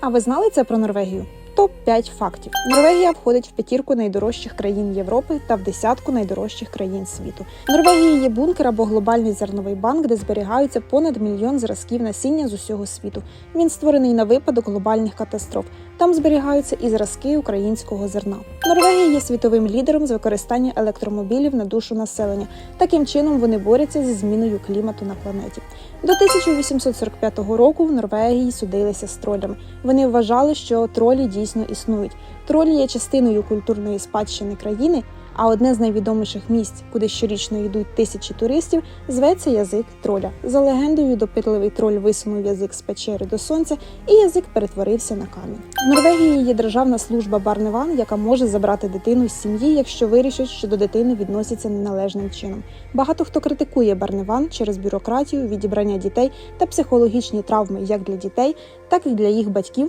А ви знали це про Норвегію? Топ 5 фактів. Норвегія входить в п'ятірку найдорожчих країн Європи та в десятку найдорожчих країн світу. В Норвегії є бункер або глобальний зерновий банк, де зберігаються понад мільйон зразків насіння з усього світу. Він створений на випадок глобальних катастроф. Там зберігаються і зразки українського зерна. Норвегія є світовим лідером з використання електромобілів на душу населення. Таким чином вони борються зі зміною клімату на планеті. До 1845 року в Норвегії судилися з тролями. Вони вважали, що тролі дійсно існують. Тролі є частиною культурної спадщини країни. А одне з найвідоміших місць, куди щорічно йдуть тисячі туристів, зветься язик троля. За легендою, допитливий троль висунув язик з печери до сонця, і язик перетворився на камінь. В Норвегії є державна служба Барневан, яка може забрати дитину з сім'ї, якщо вирішить, що до дитини відносяться неналежним чином. Багато хто критикує Барневан через бюрократію, відібрання дітей та психологічні травми як для дітей, так і для їх батьків